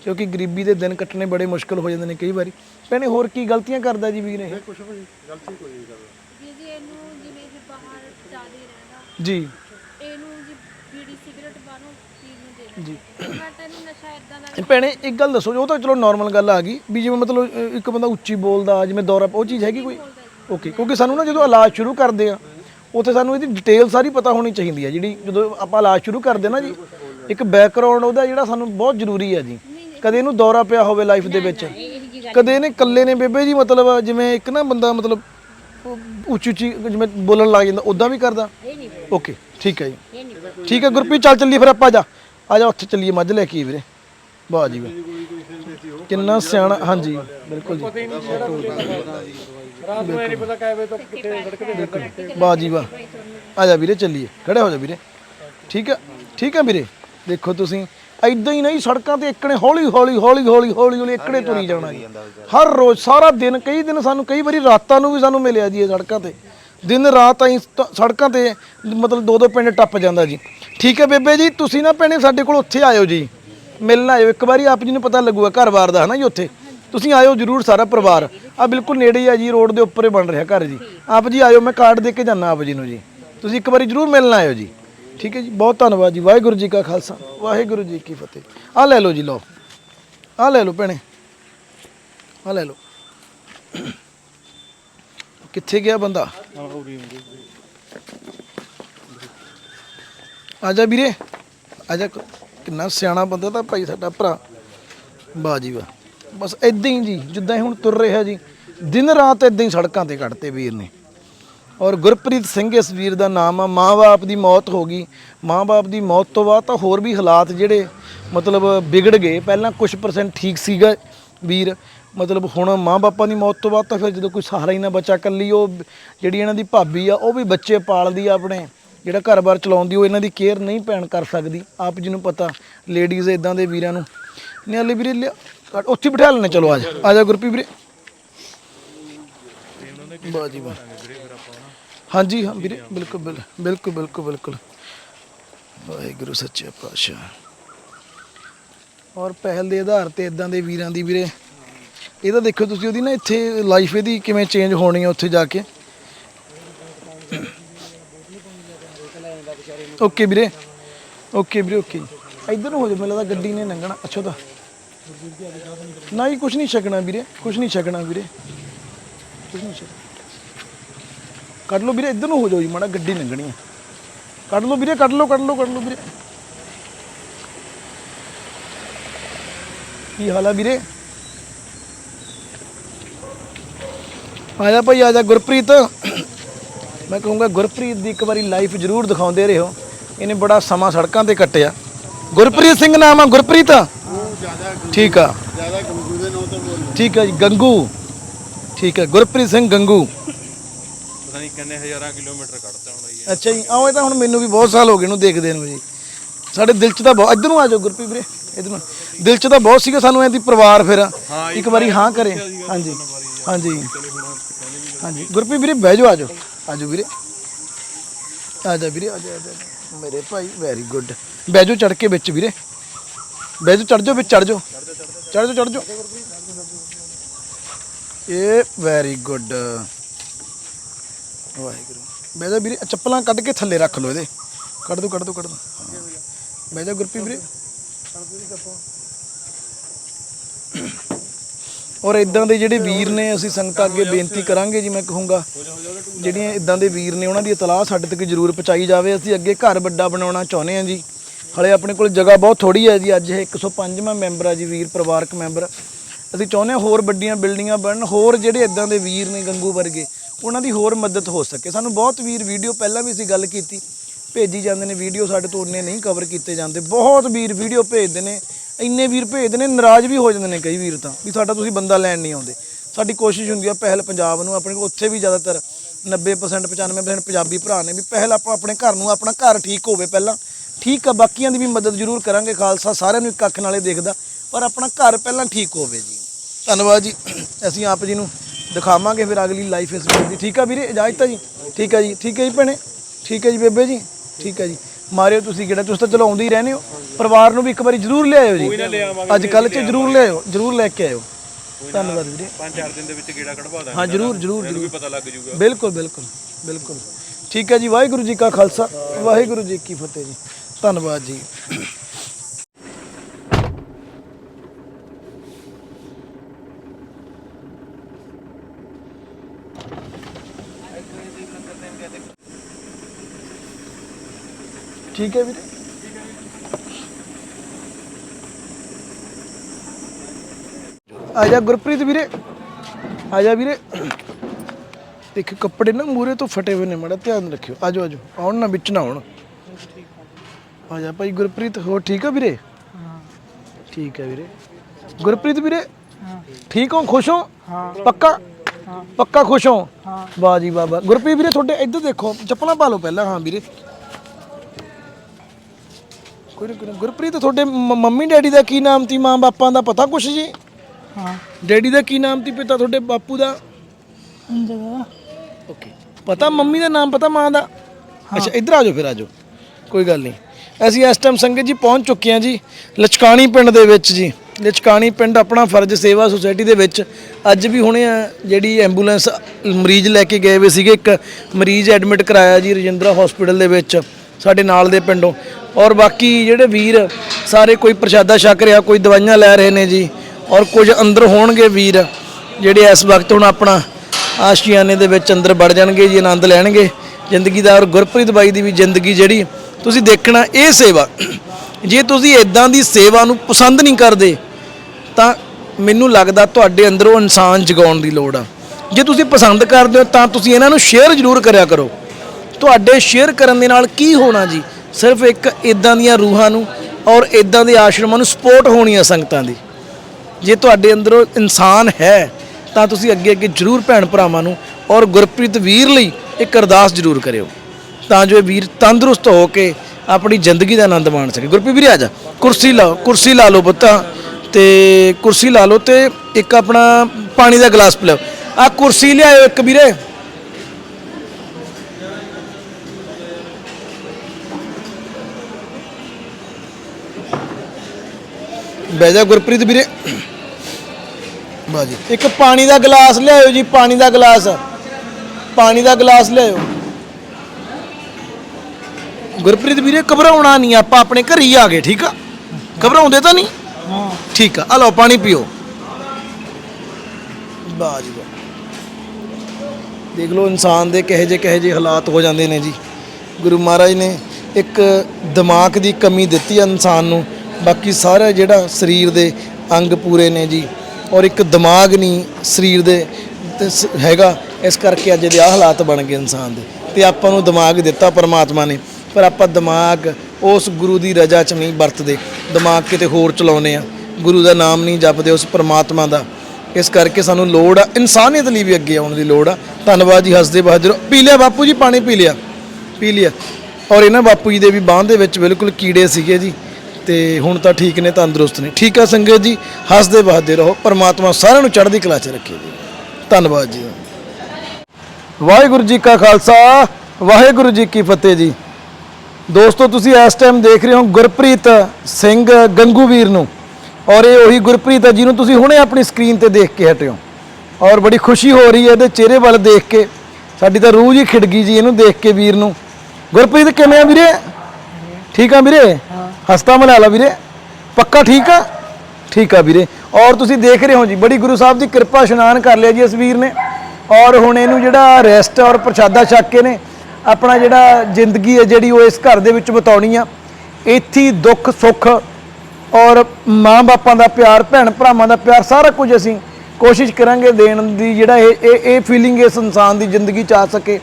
ਕਿਉਂਕਿ ਗਰੀਬੀ ਦੇ ਦਿਨ ਕੱਟਣੇ ਬੜੇ ਮੁਸ਼ਕਲ ਹੋ ਜਾਂਦੇ ਨੇ ਕਈ ਵਾਰੀ। ਭੈਣੇ ਹੋਰ ਕੀ ਗਲਤੀਆਂ ਕਰਦਾ ਜੀ ਵੀਰ ਇਹ? ਕੁਝ ਵੀ ਗਲਤੀ ਕੋਈ ਨਹੀਂ ਕਰਦਾ। ਜੀ ਜੀ ਇਹਨੂੰ ਜਿਵੇਂ ਇਹ ਬਾਹਰ ਜ਼ਿਆਦੇ ਰਹਿੰਦਾ ਜੀ ਇਹਨੂੰ ਜੀ ਬੀੜੀ ਸਿਗਰਟ ਬਾਹਰੋਂ ਪੀਣ ਨੂੰ ਦੇਣਾ ਜੀ। ਮੈਂ ਤੈਨੂੰ ਨਸ਼ਾ ਇਦਾਂ ਦਾ ਭੈਣੇ ਇੱਕ ਗੱਲ ਦੱਸੋ ਉਹ ਤਾਂ ਚਲੋ ਨਾਰਮਲ ਗੱਲ ਆ ਗਈ ਵੀ ਜਿਵੇਂ ਮਤਲਬ ਅ, ਇੱਕ ਬੰਦਾ ਉੱਚੀ ਬੋਲਦਾ ਜਿਵੇਂ ਦੌਰਾ ਉਹ ਚੀਜ਼ ਹੈਗੀ ਕੋਈ? ਓਕੇ ਕਿਉਂਕਿ ਸਾਨੂੰ ਨਾ ਜਦੋਂ ਇਲਾਜ ਸ਼ੁਰੂ ਕਰਦੇ ਆ ਉੱਥੇ ਸਾਨੂੰ ਇਹਦੀ ਡਿਟੇਲ ਸਾਰੀ ਪਤਾ ਹੋਣੀ ਚਾਹੀਦੀ ਹੈ ਜਿਹੜੀ ਜਦੋਂ ਆਪਾਂ ਇਲਾਜ ਸ਼ੁਰੂ ਕਰਦੇ ਨਾ ਜੀ ਇੱਕ ਬੈਕਗ੍ਰਾਉਂਡ ਉਹਦਾ ਜਿਹੜਾ ਸਾਨੂੰ ਬਹੁਤ ਜ਼ਰੂਰੀ ਹੈ ਜੀ। ਕਦੇ ਇਹਨੂੰ ਦੌਰਾ ਪਿਆ ਹੋਵੇ ਲਾਈਫ ਦੇ ਵਿੱਚ। ਕਦੇ ਇਹਨੇ ਇਕੱਲੇ ਨੇ ਬੇਬੇ ਜੀ ਮਤਲਬ ਜਿਵੇਂ ਇੱਕ ਨਾ ਬੰਦਾ ਮਤਲਬ ਉੱਚੀ ਉੱਚੀ ਜਿਵੇਂ ਬੋਲਣ ਲੱਗ ਜਾਂਦਾ ਉਦਾਂ ਵੀ ਕਰਦਾ? ਓਕੇ ਠੀਕ ਹੈ ਜੀ। ਠੀਕ ਹੈ ਗੁਰਪ੍ਰੀਤ ਚੱਲ ਚੱਲੀਏ ਫਿਰ ਆਪਾਂ ਜਾ। ਆ ਜਾ ਉੱਥੇ ਚੱਲੀਏ, ਮੱਝ ਲੈ ਕੇ ਆਈ ਵੀਰੇ। ਵਾਹ ਜੀ ਵਾਹ। ਕਿੰਨਾ ਸਿਆਣਾ, ਹਾਂਜੀ, ਬਿਲਕੁਲ ਜੀ। ਰਾਤ ਨੂੰ ਨਹੀਂ ਪਤਾ ਕਿਵੇਂ ਤੋਂ ਕਿੱਥੇ ਸੜਕ ਵਾਹ ਜੀ ਵਾਹ। ਆ ਜਾ ਵੀਰੇ, ਚੱਲੀਏ। ਖੜੇ ਹੋ ਜਾ ਵੀਰੇ। ਠੀਕ ਹੈ ਠੀਕ ਹੈ ਵੀਰੇ। ਦੇਖੋ ਤੁਸੀਂ ਐਦਾਂ ਹੀ ਨਹੀਂ ਸੜਕਾਂ ਤੇ ਇੱਕਣੇ ਹੌਲੀ ਹੌਲੀ ਹੌਲੀ ਹੌਲੀ ਹੌਲੀ ਹੌਲੀ ਇੱਕਣੇ ਤੁਰੀ ਜਾਣਾ ਜੀ। ਹਰ ਰੋਜ਼, ਸਾਰਾ ਦਿਨ, ਕਈ ਦਿਨ ਸਾਨੂੰ, ਕਈ ਵਾਰੀ ਰਾਤਾਂ ਨੂੰ ਵੀ ਸਾਨੂੰ ਮਿਲਿਆ ਜੀ ਇਹ ਸੜਕਾਂ ਤੇ। ਦਿਨ ਰਾਤ ਆਈ ਸੜਕਾਂ ਤੇ ਮਤਲਬ ਦੋ ਦੋ ਪਿੰਡ ਟੱਪ ਜਾਂਦਾ ਜੀ। ਠੀਕ ਹੈ ਬੇਬੇ ਜੀ, ਤੁਸੀਂ ਨਾ ਭੈਣੇ ਸਾਡੇ ਕੋਲ ਉੱਥੇ ਆਇਓ ਜੀ। ਮਿਲਣ ਆਇਓ, ਇੱਕ ਵਾਰੀ ਆਪ ਜੀ ਨੂੰ ਪਤਾ ਲੱਗੂਗਾ ਘਰ-ਬਾਰ ਦਾ, ਹਨਾ ਜੀ ਉੱਥੇ। ਤੁਸੀਂ ਆਇਓ ਜਰੂਰ ਸਾਰਾ ਪਰਿਵਾਰ। ਆ ਬਿਲਕੁਲ ਨੇੜੇ ਹੀ ਆ ਜੀ, ਰੋਡ ਦੇ ਉੱਪਰ ਹੀ ਬਣ ਰਿਹਾ ਘਰ ਜੀ। ਆਪ ਜੀ ਆਇਓ, ਮੈਂ ਕਾਰਡ ਦੇ ਕੇ ਜਾਣਾ ਆਪ ਜੀ ਨੂੰ ਜੀ। ਤੁਸੀਂ ਇੱਕ ਵਾਰੀ ਜਰੂਰ ਮਿਲਣ ਆਇਓ ਜੀ। ਠੀਕ ਹੈ ਜੀ, ਬਹੁਤ ਧੰਨਵਾਦ ਜੀ। ਵਾਹਿਗੁਰੂ ਜੀ ਕਾ ਖਾਲਸਾ, ਵਾਹਿਗੁਰੂ ਜੀ ਕੀ ਫਤਿਹ। ਆ ਲੈ ਲਓ ਜੀ, ਲਓ। ਆ ਲੈ ਲਓ ਭੈਣੇ। ਆ ਲੈ ਲਓ। ਕਿੱਥੇ ਗਿਆ ਬੰਦਾ? ਆ ਜਾ ਵੀਰੇ। ਆ ਜਾ, ਕਿੰਨਾ ਸਿਆਣਾ ਬੰਦਾ ਤਾਂ ਭਾਈ ਸਾਡਾ ਭਰਾ। ਵਾਹ ਜੀ ਵਾਹ। ਬਸ ਇਦਾਂ ਹੀ ਜੀ, ਜਿੱਦਾਂ ਇਹ ਹੁਣ ਤੁਰ ਰਿਹਾ ਜੀ। ਦਿਨ ਰਾਤ ਇਦਾਂ ਹੀ ਸੜਕਾਂ ਤੇ ਕੱਢਤੇ ਵੀਰ ਨੇ। ਔਰ ਗੁਰਪ੍ਰੀਤ ਸਿੰਘ ਇਸ ਵੀਰ ਦਾ ਨਾਮ ਆ। ਮਾਂ-ਬਾਪ ਦੀ ਮੌਤ ਹੋ ਗਈ। ਮਾਂ-ਬਾਪ ਦੀ ਮੌਤ ਤੋਂ ਬਾਅਦ ਤਾਂ ਹੋਰ ਵੀ ਹਾਲਾਤ ਜਿਹੜੇ ਮਤਲਬ ਵਿਗੜ ਗਏ। ਪਹਿਲਾਂ ਕੁਝ ਪਰਸੈਂਟ ਠੀਕ ਸੀਗਾ ਵੀਰ। ਮਤਲਬ ਹੁਣ ਮਾਂ-ਬਾਪਾਂ ਦੀ ਮੌਤ ਤੋਂ ਬਾਅਦ ਤਾਂ ਫਿਰ ਜਦੋਂ ਕੋਈ ਸਹਾਰਾ ਹੀ ਨਾ ਬਚਾ ਕੱਲੀ ਉਹ ਜਿਹੜੀ ਇਹਨਾਂ ਦੀ ਭਾਬੀ ਆ, ਉਹ ਵੀ ਬੱਚੇ ਪਾਲਦੀ ਆ ਆਪਣੇ। ਜਿਹੜਾ ਘਰ-ਬਾਰ ਚਲਾਉਂਦੀ, ਉਹ ਇਹਨਾਂ ਦੀ ਕੇਅਰ ਨਹੀਂ ਭੈਣ ਕਰ ਸਕਦੀ। ਆਪ ਜੀ ਨੂੰ ਪਤਾ ਲੇਡੀਜ਼ ਇਦਾਂ ਦੇ ਵੀਰਾਂ ਨੂੰ। ਨਿਆਲੇ ਵੀਰੇ, ਲਿਆ ਉੱਥੇ ਬਿਠਾ ਲੈਣੇ ਚਲੋ ਆ ਜਾ। ਆ ਜਾ ਗੁਰਪ੍ਰੀਤ ਵੀਰੇ। ਵਾਹ ਜੀ ਵਾਹ। ਹਾਂਜੀ, ਹਾਂ, ਵੀਰੇ, ਬਿਲਕੁਲ ਬਿਲਕੁਲ ਬਿਲਕੁਲ ਬਿਲਕੁਲ। ਵਾਹਿਗੁਰੂ, ਸੱਚੇ ਪਾਤਸ਼ਾਹ। ਔਰ ਪਹਿਲ ਦੇ ਆਧਾਰ ਤੇ ਇਦਾਂ ਦੇ ਵੀਰਾਂ ਦੀ ਵੀਰੇ ਇਹਦਾ ਦੇਖੋ ਤੁਸੀਂ ਉਹਦੀ ਨਾ ਇੱਥੇ ਲਾਈਫ ਇਹਦੀ ਕਿਵੇਂ ਚੇਂਜ ਹੋਣੀ ਹੈ ਉੱਥੇ ਜਾ ਕੇ। ਓਕੇ ਵੀਰੇ। ਓਕੇ ਵੀਰੇ ਓਕੇ ਇੱਧਰ ਨੂੰ ਹੋ ਜਾ, ਮੈਨੂੰ ਲੱਗਦਾ ਗੱਡੀ ਨੇ ਲੰਘਣਾ। ਅੱਛਾ ਤਾਂ। ਨਹੀਂ ਕੁਝ ਨਹੀਂ ਛਕਣਾ ਵੀਰੇ ਕੁਝ ਨਹੀਂ ਛਕਣਾ ਵੀਰੇ। ਕੁਝ ਨਹੀਂ ਛਕਣਾ ਕੱਢ ਲਓ ਵੀਰੇ, ਇੱਧਰ ਨੂੰ ਹੋ ਜਾਓ ਜੀ, ਮਾੜਾ ਗੱਡੀ ਲੰਘਣੀ ਹੈ ਕੱਢ ਲਓ ਵੀਰੇ, ਕੱਢ ਲਓ ਕੱਢ ਲਓ ਕੱਢ ਲਓ ਵੀਰੇ। ਕੀ ਹਾਲ ਆ ਵੀਰੇ? ਆ ਜਾ ਭਾਈ, ਆ ਜਾ ਗੁਰਪ੍ਰੀਤ। ਮੈਂ ਕਹੂੰਗਾ, ਗੁਰਪ੍ਰੀਤ ਦੀ ਇੱਕ ਵਾਰੀ ਲਾਈਫ ਜ਼ਰੂਰ ਦਿਖਾਉਂਦੇ ਰਹੋ। ਇਹਨੇ ਬੜਾ ਸਮਾਂ ਸੜਕਾਂ ਤੇ ਕੱਟਿਆ। ਗੁਰਪ੍ਰੀਤ ਸਿੰਘ ਨਾਮ ਆ ਗੁਰਪ੍ਰੀਤ? ਠੀਕ ਆ। ਜ਼ਿਆਦਾ ਗੰਗੂ ਦੇ ਨਾਂ ਤੋਂ ਬੋਲ ਠੀਕ ਹੈ ਜੀ ਗੰਗੂ। ਠੀਕ ਹੈ ਗੁਰਪ੍ਰੀਤ ਸਿੰਘ ਗੰਗੂ। ਪਤਾ ਨਹੀਂ ਕਿੰਨੇ ਹਜ਼ਾਰਾਂ ਕਿਲੋਮੀਟਰ ਕੱਢਤਾ ਹੁਣ ਇਹ। ਅੱਛਾ ਜੀ ਆਓ ਇਹ ਤਾਂ ਹੁਣ ਮੈਨੂੰ ਵੀ ਬਹੁਤ ਸਾਲ ਹੋ ਗਏ ਨੂੰ ਦੇਖਦੇ ਨੂੰ ਜੀ। ਸਾਡੇ ਦਿਲ 'ਚ ਤਾਂ ਬਹੁਤ ਇੱਧਰ ਨੂੰ ਆ ਜਾਓ ਗੁਰਪ੍ਰੀਤ ਵੀਰੇ ਇੱਧਰ ਨੂੰ। ਦਿਲ 'ਚ ਤਾਂ ਬਹੁਤ ਸੀਗਾ ਸਾਨੂੰ ਐਂਦੀ ਪਰਿਵਾਰ ਫਿਰ। ਇੱਕ ਵਾਰੀ ਹਾਂ ਕਰੇ। ਹਾਂਜੀ ਹਾਂਜੀ। ਹਾਂਜੀ ਗੁਰਪ੍ਰੀਤ ਵੀਰੇ ਬਹਿ ਜਾਓ ਆ ਜਾਓ। ਆ ਜਾਓ ਵੀਰੇ। ਆ ਜਾ ਵੀਰੇ ਆ ਜਾ ਆ ਜਾ। ਮੇਰੇ ਭਾਈ ਵੈਰੀ ਗੁੱਡ ਬਹਿ ਜਾਓ ਚੜ ਕੇ ਵਿੱਚ ਵੀਰੇ ਬਹਿ ਜਾਓ ਚੜ ਜਾਓ ਵਿੱਚ ਚੜ ਜਾਓ ਚੜ ਜਾਓ ਚੜ ਜਾਓ ਇਹ ਵੈਰੀ ਗੁੱਡ ਵਾਹਿਗੁਰੂ ਬਹਿ ਜਾ ਵੀਰੇ ਆਹ ਚੱਪਲਾਂ ਕੱਢ ਕੇ ਥੱਲੇ ਰੱਖ ਲਓ ਇਹਦੇ ਕੱਢ ਦੋ ਕੱਢ ਦੋ ਕੱਢ ਦੋ ਹਾਂ। ਬਹਿ ਜਾ ਗੁਰਪ੍ਰੀਤ ਵੀਰੇ ਔਰ ਇਦਾਂ ਦੇ ਜਿਹੜੇ ਵੀਰ ਨੇ, ਅਸੀਂ ਸੰਗਤਾਂ ਅੱਗੇ ਬੇਨਤੀ ਕਰਾਂਗੇ ਜੀ, ਮੈਂ ਕਹੂੰਗਾ, ਜਿਹੜੀਆਂ ਇਦਾਂ ਦੇ ਵੀਰ ਨੇ, ਉਹਨਾਂ ਦੀ ਇਤਲਾਹ ਸਾਡੇ ਤੱਕ ਜ਼ਰੂਰ ਪਹੁੰਚਾਈ ਜਾਵੇ। ਅਸੀਂ ਅੱਗੇ ਘਰ ਵੱਡਾ ਬਣਾਉਣਾ ਚਾਹੁੰਦੇ ਹਾਂ ਜੀ। ਹਲੇ ਆਪਣੇ ਕੋਲ ਜਗ੍ਹਾ ਬਹੁਤ ਥੋੜੀ ਹੈ ਜੀ, ਅੱਜ ਇਹ 105ਵਾਂ ਮੈਂਬਰ ਆ ਜੀ, ਵੀਰ ਪਰਿਵਾਰਕ ਮੈਂਬਰ। ਅਸੀਂ ਚਾਹੁੰਦੇ ਹਾਂ ਹੋਰ ਵੱਡੀਆਂ ਬਿਲਡਿੰਗਾਂ ਬਣਨ, ਹੋਰ ਜਿਹੜੇ ਇਦਾਂ ਦੇ ਵੀਰ ਨੇ ਗੰਗੂ ਵਰਗੇ, ਉਹਨਾਂ ਦੀ ਹੋਰ ਮਦਦ ਹੋ ਸਕੇ। ਸਾਨੂੰ ਬਹੁਤ ਵੀਰ ਵੀਡੀਓ ਪਹਿਲਾਂ ਵੀ ਅਸੀਂ ਗੱਲ ਕੀਤੀ ਭੇਜੀ ਜਾਂਦੇ ਨੇ, ਵੀਡੀਓ ਸਾਡੇ ਤੋਂ ਉਹਨੇ ਨਹੀਂ ਕਵਰ ਕੀਤੇ ਜਾਂਦੇ। ਬਹੁਤ ਵੀਰ ਵੀਡੀਓ ਭੇਜਦੇ ਨੇ, ਇੰਨੇ ਵੀਰ ਭੇਜਦੇ ਨੇ, ਨਾਰਾਜ਼ ਵੀ ਹੋ ਜਾਂਦੇ ਨੇ ਕਈ ਵੀਰ ਤਾਂ, ਵੀ ਸਾਡਾ ਤੁਸੀਂ ਬੰਦਾ ਲੈਣ ਨਹੀਂ ਆਉਂਦੇ। ਸਾਡੀ ਕੋਸ਼ਿਸ਼ ਹੁੰਦੀ ਆ ਪਹਿਲ ਪੰਜਾਬ ਨੂੰ, ਆਪਣੇ ਕੋਲ ਉੱਥੇ ਵੀ ਜ਼ਿਆਦਾਤਰ 90% 95% ਪੰਜਾਬੀ ਭਰਾ ਨੇ, ਵੀ ਪਹਿਲ ਆਪਾਂ ਆਪਣੇ ਘਰ ਨੂੰ, ਆਪਣਾ ਘਰ ਠੀਕ ਹੋਵੇ ਪਹਿਲਾਂ। ਠੀਕ ਆ, ਬਾਕੀਆਂ ਦੀ ਵੀ ਮਦਦ ਜ਼ਰੂਰ ਕਰਾਂਗੇ, ਖਾਲਸਾ ਸਾਰਿਆਂ ਨੂੰ ਇੱਕ ਅੱਖ ਨਾਲੇ ਦੇਖਦਾ, ਪਰ ਆਪਣਾ ਘਰ ਪਹਿਲਾਂ ਠੀਕ ਹੋਵੇ ਜੀ। ਧੰਨਵਾਦ ਜੀ। ਅਸੀਂ ਆਪ ਜੀ ਨੂੰ ਦਿਖਾਵਾਂਗੇ ਫਿਰ ਅਗਲੀ ਲਾਈਫ ਇਸ ਦੀ। ਠੀਕ ਆ ਵੀਰੇ, ਇਜਾਜ਼ਤ ਆ ਜੀ? ਠੀਕ ਆ ਜੀ, ਠੀਕ ਹੈ ਜੀ ਭੈਣੇ? ਠੀਕ ਹੈ ਜੀ ਬੇਬੇ ਜੀ। ਠੀਕ ਹੈ ਜੀ। ਮਾਰਿਓ ਤੁਸੀਂ ਕਿਹੜਾ ਤੁਸੀਂ ਤਾਂ ਚਲੋ ਆਉਂਦੇ ਹੀ ਰਹਿੰਦੇ ਹੋ। ਪਰਿਵਾਰ ਨੂੰ ਵੀ ਇੱਕ ਵਾਰੀ ਜ਼ਰੂਰ ਲਿਆਇਓ ਜੀ। ਅੱਜ ਕੱਲ ਚ ਜ਼ਰੂਰ ਲਿਆਇਓ ਜ਼ਰੂਰ ਲੈ ਕੇ ਆਇਓ। ਧੰਨਵਾਦ ਵੀਰੇ। ਪੰਜ ਚਾਰ ਦਿਨ ਦੇ ਵਿੱਚ ਗੇੜਾ ਕਢਵਾ ਦਾਂਗੇ ਹਾਂ ਜ਼ਰੂਰ ਜ਼ਰੂਰ ਜ਼ਰੂਰ ਵੀ ਪਤਾ ਲੱਗ ਜੂਗਾ ਬਿਲਕੁਲ ਬਿਲਕੁਲ ਬਿਲਕੁਲ। ਠੀਕ ਹੈ ਜੀ ਵਾਹਿਗੁਰੂ ਜੀ ਕਾ ਖਾਲਸਾ ਵਾਹਿਗੁਰੂ ਜੀ ਕੀ ਫਤਿਹ ਜੀ। ਧੰਨਵਾਦ ਜੀ। ਠੀਕ ਹੈ ਵੀਰੇ। ਆ ਜਾ ਗੁਰਪ੍ਰੀਤ ਵੀਰੇ। ਆ ਜਾ ਵੀਰੇ। ਦੇਖ ਕੱਪੜੇ ਨਾ ਮੂਰੇ ਤੋਂ ਫਟੇ ਹੋਏ ਨੇ, ਮੜਾ ਧਿਆਨ ਰੱਖਿਓ। ਆਜੋ ਆਜੋ ਆਉਣ ਨਾ, ਵਿੱਚ ਨਾ ਆਉਣ। ਆ ਜਾ ਭਾਈ ਗੁਰਪ੍ਰੀਤ ਹੋ ਠੀਕ ਆ ਵੀਰੇ? ਠੀਕ ਹੈ ਵੀਰੇ। ਗੁਰਪ੍ਰੀਤ ਵੀਰੇ, ਠੀਕ ਹੋ? ਖੁਸ਼ ਹੋ? ਪੱਕਾ? ਪੱਕਾ ਖੁਸ਼ ਹੋ? ਵਾਹ ਜੀ ਵਾਹ ਵਾਹ। ਗੁਰਪ੍ਰੀਤ ਵੀਰੇ, ਤੁਹਾਡੇ ਇੱਧਰ ਦੇਖੋ, ਚੱਪਲਾਂ ਪਾ ਲਓ ਪਹਿਲਾਂ। ਹਾਂ ਵੀਰੇ। ਗੁਰਪ੍ਰੀਤ ਤੁਹਾਡੇ ਮ- ਮੰਮੀ ਡੈਡੀ ਦਾ ਕੀ ਨਾਮ ਸੀ? ਮਾਂ ਬਾਪਾਂ ਦਾ ਪਤਾ ਕੁਛ ਜੀ? ਹਾਂ। ਡੈਡੀ ਦਾ ਕੀ ਨਾਮ ਸੀ ਪਿਤਾ ਤੁਹਾਡੇ ਬਾਪੂ ਦਾ? ਓਕੇ ਪਤਾ ਮੰਮੀ ਦਾ ਨਾਮ ਪਤਾ ਮਾਂ ਦਾ? ਅੱਛਾ ਇੱਧਰ ਆ ਜਾਓ ਫਿਰ ਆ ਜਾਓ। ਕੋਈ ਗੱਲ ਨਹੀਂ। ਅਸੀਂ ਇਸ ਟਾਈਮ ਸੰਗਤ ਜੀ ਪਹੁੰਚ ਚੁੱਕੇ ਹਾਂ ਜੀ ਲਚਕਾਣੀ ਪਿੰਡ ਦੇ ਵਿੱਚ ਜੀ। ਲਚਕਾਣੀ ਪਿੰਡ ਆਪਣਾ ਫਰਜ਼ ਸੇਵਾ ਸੁਸਾਇਟੀ ਦੇ ਵਿੱਚ। ਅੱਜ ਵੀ ਹੁਣੇ ਆ ਜਿਹੜੀ ਐਂਬੂਲੈਂਸ ਮਰੀਜ਼ ਲੈ ਕੇ ਗਏ ਹੋਏ ਸੀਗੇ ਇੱਕ ਮਰੀਜ਼ ਐਡਮਿਟ ਕਰਾਇਆ ਜੀ ਰਜਿੰਦਰਾ ਹਸਪੀਟਲ ਦੇ ਵਿੱਚ। ਸਾਡੇ ਨਾਲ ਦੇ ਪਿੰਡੋਂ। ਔਰ ਬਾਕੀ ਜਿਹੜੇ ਵੀਰ, ਸਾਰੇ ਕੋਈ ਪ੍ਰਸ਼ਾਦਾ ਛਕ ਰਿਹਾ, ਕੋਈ ਦਵਾਈਆਂ ਲੈ ਰਹੇ ਨੇ ਜੀ, ਔਰ ਕੁਝ ਅੰਦਰ ਹੋਣਗੇ ਵੀਰ, ਜਿਹੜੇ ਇਸ ਵਕਤ ਹੁਣ ਆਪਣਾ ਆਸ਼ੀਆਨੇ ਦੇ ਵਿੱਚ ਅੰਦਰ ਵੜ ਜਾਣਗੇ ਜੀ, ਆਨੰਦ ਲੈਣਗੇ। ਜ਼ਿੰਦਗੀ ਦਾ ਔਰ ਗੁਰਪ੍ਰੀਤ ਬਾਈ ਦੀ ਵੀ ਜ਼ਿੰਦਗੀ ਜਿਹੜੀ, ਤੁਸੀਂ ਦੇਖਣਾ ਇਹ ਸੇਵਾ, ਜੇ ਤੁਸੀਂ ਇਦਾਂ ਦੀ ਸੇਵਾ ਨੂੰ ਪਸੰਦ ਨਹੀਂ ਕਰਦੇ, ਤਾਂ ਮੈਨੂੰ ਲੱਗਦਾ ਤੁਹਾਡੇ ਅੰਦਰੋਂ ਇਨਸਾਨ ਜਗਾਉਣ ਦੀ ਲੋੜ ਆ। ਜੇ ਤੁਸੀਂ ਪਸੰਦ ਕਰਦੇ ਹੋ, ਤਾਂ ਤੁਸੀਂ ਇਹਨਾਂ ਨੂੰ ਸ਼ੇਅਰ ਜ਼ਰੂਰ ਕਰਿਆ ਕਰੋ। ਤੁਹਾਡੇ ਸ਼ੇਅਰ ਕਰਨ ਦੇ ਨਾਲ ਕੀ ਹੋਣਾ ਜੀ? ਸਿਰਫ ਇੱਕ ਇਦਾਂ ਦੀਆਂ ਰੂਹਾਂ ਨੂੰ ਔਰ ਇਦਾਂ ਦੇ ਆਸ਼ਰਮਾਂ ਨੂੰ ਸਪੋਰਟ ਹੋਣੀ ਆ ਸੰਗਤਾਂ ਦੀ। ਜੇ ਤੁਹਾਡੇ ਅੰਦਰੋਂ ਇਨਸਾਨ ਹੈ, ਤਾਂ ਤੁਸੀਂ ਅੱਗੇ ਅੱਗੇ ਜਰੂਰ ਭੈਣ ਭਰਾਵਾਂ ਨੂੰ ਔਰ ਗੁਰਪ੍ਰੀਤ ਵੀਰ ਲਈ ਇੱਕ ਅਰਦਾਸ ਜਰੂਰ ਕਰਿਓ। ਤਾਂ ਜੋ ਇਹ ਵੀਰ ਤੰਦਰੁਸਤ ਹੋ ਕੇ ਆਪਣੀ ਜ਼ਿੰਦਗੀ ਦਾ ਆਨੰਦ ਮਾਣ ਸਕੇ। ਗੁਰਪ੍ਰੀਤ ਵੀਰ, ਆ ਜਾ। ਕੁਰਸੀ ਲਾਓ ਕੁਰਸੀ ਲਾ ਲਓ ਪੁੱਤਾਂ। ਤੇ ਕੁਰਸੀ ਲਾ ਲਓ ਤੇ ਇੱਕ ਆਪਣਾ ਪਾਣੀ ਦਾ ਗਲਾਸ ਪਿਲਾਓ। ਆ ਕੁਰਸੀ ਲਿਆਇਓ ਇੱਕ ਵੀਰੇ। ਬਹਿ ਜਾ ਗੁਰਪ੍ਰੀਤ ਵੀਰੇ। ਬਾਜੀ। ਇੱਕ ਪਾਣੀ ਦਾ ਗਲਾਸ ਲਿਆਇਓ ਜੀ, ਪਾਣੀ ਦਾ ਗਲਾਸ। ਪਾਣੀ ਦਾ ਗਲਾਸ ਲਿਆਇਓ। ਗੁਰਪ੍ਰੀਤ ਵੀਰੇ, ਘਬਰਾਉਣਾ ਨਹੀਂ, ਆਪਾਂ ਆਪਣੇ ਘਰ ਹੀ ਆ ਗਏ, ਠੀਕ ਆ? ਘਬਰਾਉਂਦੇ ਤਾਂ ਨਹੀਂ? ਹਾਂ ਠੀਕ ਆ ਆ ਲਓ, ਪਾਣੀ ਪੀਓ। ਵਾਹ ਜੀ ਦੇਖ ਲਓ, ਇਨਸਾਨ ਦੇ ਕਹੇ ਜੇ ਕਹੇ ਜੇ ਹਾਲਾਤ ਹੋ ਜਾਂਦੇ ਨੇ ਜੀ। ਗੁਰੂ ਮਹਾਰਾਜ ਨੇ ਇੱਕ ਦਿਮਾਗ ਦੀ ਕਮੀ ਦਿੱਤੀ ਆ ਇਨਸਾਨ ਨੂੰ। ਬਾਕੀ ਸਾਰਾ ਜਿਹੜਾ ਸਰੀਰ ਦੇ ਅੰਗ ਪੂਰੇ ਨੇ ਜੀ, ਔਰ ਇੱਕ ਦਿਮਾਗ ਨਹੀਂ ਸਰੀਰ ਦੇ ਤੇ ਸ- ਹੈਗਾ, ਇਸ ਕਰਕੇ ਅੱਜ ਦੇ ਆ ਹਾਲਾਤ ਬਣ ਗਏ ਇਨਸਾਨ ਦੇ। ਤੇ ਆਪਾਂ ਨੂੰ ਦਿਮਾਗ ਦਿੱਤਾ ਪਰਮਾਤਮਾ ਨੇ, ਪਰ ਆਪਾਂ ਦਿਮਾਗ ਉਸ ਗੁਰੂ ਦੀ ਰਜ਼ਾ 'ਚ ਨਹੀਂ ਵਰਤਦੇ, ਦਿਮਾਗ ਕਿਤੇ ਹੋਰ ਚਲਾਉਨੇ ਆ। ਗੁਰੂ ਦਾ ਨਾਮ ਨਹੀਂ ਜਪਦੇ ਉਸ ਪਰਮਾਤਮਾ ਦਾ। ਇਸ ਕਰਕੇ ਸਾਨੂੰ ਲੋੜ ਆ, ਇਨਸਾਨੀਅਤ ਲਈ ਵੀ ਅੱਗੇ ਆਉਣ ਦੀ ਲੋੜ ਆ। ਧੰਨਵਾਦ ਜੀ, ਹੱਸਦੇ ਬਹਾਦਰ। ਪੀ ਲਿਆ ਬਾਪੂ ਜੀ, ਪਾਣੀ ਪੀ ਲਿਆ ਪੀ ਲਿਆ। ਔਰ ਇਹਨਾਂ ਬਾਪੂ ਜੀ ਦੇ ਵੀ ਬਾਂਹ ਦੇ ਵਿੱਚ ਬਿਲਕੁਲ ਕੀੜੇ ਸੀਗੇ ਜੀ। ਤੇ ਹੁਣ ਤਾਂ ਠੀਕ ਨੇ, ਤੰਦਰੁਸਤ ਨੇ। ਠੀਕ ਆ ਸੰਗਤ ਜੀ, ਹੱਸਦੇ ਬਹਾਦੇ ਰਹੋ, ਪਰਮਾਤਮਾ ਸਾਰਿਆਂ ਨੂੰ ਚੜ੍ਹਦੀ ਕਲਾ 'ਚ ਰੱਖੇ ਜੀ। ਧੰਨਵਾਦ ਜੀ। ਵਾਹਿਗੁਰੂ ਜੀ ਕਾ ਖਾਲਸਾ, ਵਾਹਿਗੁਰੂ ਜੀ ਕੀ ਫਤਿਹ ਜੀ। ਦੋਸਤੋ, ਤੁਸੀਂ ਇਸ ਟਾਈਮ ਦੇਖ ਰਹੇ ਹੋ ਗੁਰਪ੍ਰੀਤ ਸਿੰਘ ਗੰਗੂ ਵੀਰ ਨੂੰ। ਔਰ ਇਹ ਉਹੀ ਗੁਰਪ੍ਰੀਤ ਹੈ ਜਿਹਨੂੰ ਤੁਸੀਂ ਹੁਣੇ ਆਪਣੀ ਸਕਰੀਨ ਤੇ ਦੇਖ ਕੇ ਹਟਿਓ ਔਰ ਬੜੀ ਖੁਸ਼ੀ ਹੋ ਰਹੀ ਹੈ ਇਹਦੇ ਚਿਹਰੇ ਵੱਲ ਦੇਖ ਕੇ। ਸਾਡੀ ਤਾਂ ਰੂਹ ਹੀ ਖਿੜ ਗਈ ਜੀ ਇਹਨੂੰ ਦੇਖ ਕੇ ਵੀਰ ਨੂੰ। ਗੁਰਪ੍ਰੀਤ, ਕਿਵੇਂ ਆ ਵੀਰੇ? ਠੀਕ ਆ ਵੀਰੇ? ਹਸਤਾ ਮਲਾ ਲਾ ਵੀਰੇ। ਪੱਕਾ ਠੀਕ ਆ? ਠੀਕ ਆ ਵੀਰੇ। ਔਰ ਤੁਸੀਂ ਦੇਖ ਰਹੇ ਹੋ ਜੀ, ਬੜੀ ਗੁਰੂ ਸਾਹਿਬ ਦੀ ਕਿਰਪਾ ਇਸ਼ਨਾਨ ਕਰ ਲਿਆ ਜੀ ਇਸ ਵੀਰ ਨੇ। ਔਰ ਹੁਣ ਇਹਨੂੰ ਜਿਹੜਾ ਰੈਸਟ ਔਰ ਪ੍ਰਸ਼ਾਦਾ ਛਕ ਕੇ ਨੇ, ਆਪਣਾ ਜਿਹੜਾ ਜ਼ਿੰਦਗੀ ਹੈ ਜਿਹੜੀ ਉਹ ਇਸ ਘਰ ਦੇ ਵਿੱਚ ਬਤਾਉਣੀ ਆ। ਇੱਥੇ ਦੁੱਖ, ਸੁੱਖ ਔਰ ਮਾਂ ਬਾਪਾਂ ਦਾ ਪਿਆਰ ਭੈਣ ਭਰਾਵਾਂ ਦਾ ਪਿਆਰ, ਸਾਰਾ ਕੁਝ ਅਸੀਂ ਕੋਸ਼ਿਸ਼ ਕਰਾਂਗੇ ਦੇਣ ਦੀ ਜਿਹੜਾ ਇਹ ਇਹ ਇਹ ਫੀਲਿੰਗ ਇਸ ਇਨਸਾਨ ਦੀ ਜ਼ਿੰਦਗੀ ਚ ਆ ਸਕੇ।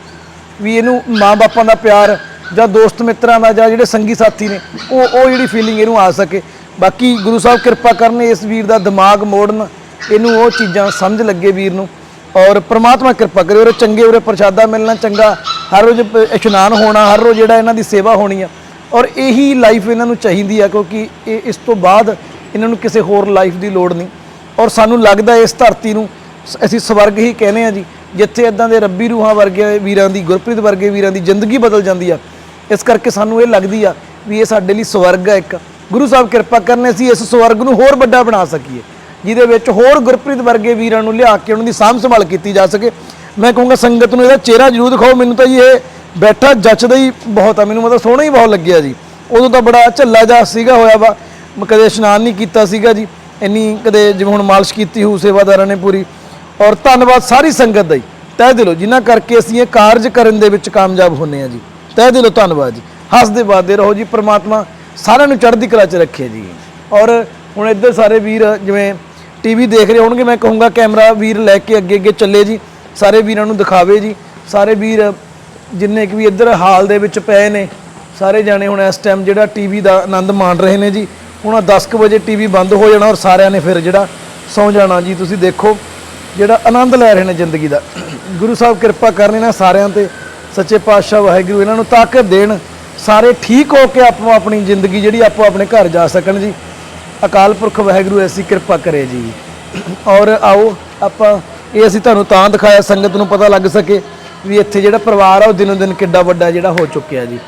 ਵੀ ਇਹਨੂੰ ਮਾਂ ਬਾਪਾਂ ਦਾ ਪਿਆਰ ਜਾਂ ਦੋਸਤ ਮਿੱਤਰਾਂ ਦਾ ਜਾਂ ਜਿਹੜੇ ਸੰਗੀ ਸਾਥੀ ਨੇ, ਉਹ ਉਹ ਜਿਹੜੀ ਫੀਲਿੰਗ ਇਹਨੂੰ ਆ ਸਕੇ। ਬਾਕੀ ਗੁਰੂ ਸਾਹਿਬ ਕਿਰਪਾ ਕਰਨ, ਇਸ ਵੀਰ ਦਾ ਦਿਮਾਗ ਮੋੜਨ, ਇਹਨੂੰ ਉਹ ਚੀਜ਼ਾਂ ਸਮਝ ਲੱਗੇ ਵੀਰ ਨੂੰ। ਔਰ ਪ੍ਰਮਾਤਮਾ ਕਿਰਪਾ ਕਰੇ ਔਰ ਚੰਗੇ ਉਰੇ ਪ੍ਰਸ਼ਾਦਾ ਮਿਲਣਾ, ਚੰਗਾ ਹਰ ਰੋਜ਼ ਇਸ਼ਨਾਨ ਹੋਣਾ, ਹਰ ਰੋਜ਼ ਜਿਹੜਾ ਇਹਨਾਂ ਦੀ ਸੇਵਾ ਹੋਣੀ ਆ। ਔਰ ਇਹੀ ਲਾਈਫ ਇਹਨਾਂ ਨੂੰ ਚਾਹੀਦੀ ਆ, ਕਿਉਂਕਿ ਇਹ, ਇਸ ਤੋਂ ਬਾਅਦ ਇਹਨਾਂ ਨੂੰ ਕਿਸੇ ਹੋਰ ਲਾਈਫ ਦੀ ਲੋੜ ਨਹੀਂ। ਔਰ ਸਾਨੂੰ ਲੱਗਦਾ ਇਸ ਧਰਤੀ ਨੂੰ ਅਸੀਂ ਸਵਰਗ ਹੀ ਕਹਿੰਦੇ ਆ ਜੀ, ਜਿੱਥੇ ਇਦਾਂ ਦੇ ਰੱਬੀ ਰੂਹਾਂ ਵਰਗੇ ਵੀਰਾਂ ਦੀ, ਗੁਰਪ੍ਰੀਤ ਵਰਗੇ ਵੀਰਾਂ ਦੀ ਜ਼ਿੰਦਗੀ ਬਦਲ ਜਾਂਦੀ ਆ ਇਸ ਕਰਕੇ ਸਾਨੂੰ ਇਹ ਲੱਗਦੀ ਆ ਵੀ ਇਹ ਸਾਡੇ ਲਈ ਸਵਰਗ ਹੈ ਇੱਕ। ਗੁਰੂ ਸਾਹਿਬ ਕਿਰਪਾ ਕਰਨੇ ਅਸੀਂ ਇਸ ਸਵਰਗ ਨੂੰ ਹੋਰ ਵੱਡਾ ਬਣਾ ਸਕੀਏ, ਜਿਹਦੇ ਵਿੱਚ ਹੋਰ ਗੁਰਪ੍ਰੀਤ ਵਰਗੇ ਵੀਰਾਂ ਨੂੰ ਲਿਆ ਕੇ ਉਹਨਾਂ ਦੀ ਸਾਂਭ ਸੰਭਾਲ ਕੀਤੀ ਜਾ ਸਕੇ। ਮੈਂ ਕਹੂੰਗਾ ਸੰਗਤ ਨੂੰ ਇਹਦਾ ਚਿਹਰਾ ਜ਼ਰੂਰ ਦਿਖਾਓ, ਮੈਨੂੰ ਤਾਂ ਜੀ ਇਹ ਬੈਠਾ ਜੱਚਦਾ ਹੀ ਬਹੁਤ ਆ, ਮੈਨੂੰ ਮਤਲਬ ਸੋਹਣਾ ਹੀ ਬਹੁਤ ਲੱਗਿਆ ਜੀ। ਉਦੋਂ ਤਾਂ ਬੜਾ ਝੱਲਾ ਜਾ ਸੀਗਾ ਹੋਇਆ ਵਾ ਕਦੇ ਇਸ਼ਨਾਨ ਨਹੀਂ ਕੀਤਾ ਸੀਗਾ ਜੀ, ਇੰਨੀ ਕਦੇ ਜਿਵੇਂ ਹੁਣ ਮਾਲਿਸ਼ ਕੀਤੀ ਹੋਊ, ਸੇਵਾਦਾਰਾਂ ਨੇ ਪੂਰੀ। ਔਰ ਧੰਨਵਾਦ ਸਾਰੀ ਸੰਗਤ ਦਾ ਹੀ। ਤਹਿ ਦਿਲੋਂ, ਜਿਨ੍ਹਾਂ ਕਰਕੇ ਅਸੀਂ ਇਹ ਕਾਰਜ ਕਰਨ ਦੇ ਵਿੱਚ ਕਾਮਯਾਬ ਹੁੰਨੇ ਆ ਜੀ। ਤਹਿ ਦਿਲੋਂ ਧੰਨਵਾਦ ਜੀ। ਹੱਸਦੇ ਬਾਦੇ ਰਹੋ ਜੀ, ਪ੍ਰਮਾਤਮਾ ਸਾਰਿਆਂ ਨੂੰ ਚੜ੍ਹਦੀ ਕਲਾ 'ਚ ਰੱਖੇ ਜੀ। ਔਰ ਹੁਣ ਇੱਧਰ ਸਾਰੇ ਵੀਰ ਜਿਵੇਂ ਟੀਵੀ ਦੇਖ ਰਹੇ ਹੋਣਗੇ, ਮੈਂ ਕਹੂੰਗਾ ਕੈਮਰਾ ਵੀਰ ਲੈ ਕੇ ਅੱਗੇ ਅੱਗੇ ਚੱਲੇ ਜੀ। ਸਾਰੇ ਵੀਰਾਂ ਨੂੰ ਦਿਖਾਵੇ ਜੀ। ਸਾਰੇ ਵੀਰ ਜਿੰਨੇ ਕਿ ਵੀ ਇੱਧਰ ਹਾਲ ਦੇ ਵਿੱਚ ਪਏ ਨੇ, ਸਾਰੇ ਜਾਣੇ ਹੁਣ ਇਸ ਟਾਈਮ ਜਿਹੜਾ ਟੀਵੀ ਦਾ ਆਨੰਦ ਮਾਣ ਰਹੇ ਨੇ ਜੀ। ਹੁਣ 10:00 ਵਜੇ ਟੀਵੀ ਬੰਦ ਹੋ ਜਾਣਾ ਔਰ ਸਾਰਿਆਂ ਨੇ ਫਿਰ ਜਿਹੜਾ ਸੌਂ ਜਾਣਾ ਜੀ। ਤੁਸੀਂ ਦੇਖੋ ਜਿਹੜਾ ਆਨੰਦ ਲੈ ਰਹੇ ਨੇ ਜ਼ਿੰਦਗੀ ਦਾ। ਗੁਰੂ ਸਾਹਿਬ ਕਿਰਪਾ ਕਰਨ ਨਾ ਸਾਰਿਆਂ ਤੇ। ਸੱਚੇ ਪਾਤਸ਼ਾਹ ਵਾਹਿਗੁਰੂ ਇਹਨਾਂ ਨੂੰ ਤਾਕਤ ਦੇਣ, ਸਾਰੇ ਠੀਕ ਹੋ ਕੇ ਆਪੋ ਆਪਣੀ ਜ਼ਿੰਦਗੀ ਜਿਹੜੀ ਆਪੋ ਆਪਣੇ ਘਰ ਜਾ ਸਕਣ ਜੀ। ਅਕਾਲ ਪੁਰਖ ਵਾਹਿਗੁਰੂ, ਐਸੀ ਕਿਰਪਾ ਕਰੇ ਜੀ। ਔਰ ਆਓ, ਆਪਾਂ ਇਹ ਅਸੀਂ ਤੁਹਾਨੂੰ ਤਾਂ ਦਿਖਾਇਆ, ਸੰਗਤ ਨੂੰ ਪਤਾ ਲੱਗ ਸਕੇ ਵੀ ਇੱਥੇ ਜਿਹੜਾ ਪਰਿਵਾਰ ਆ, ਉਹ ਦਿਨੋਂ ਦਿਨ ਕਿੱਡਾ ਵੱਡਾ ਜਿਹੜਾ ਹੋ ਚੁੱਕਿਆ ਜੀ।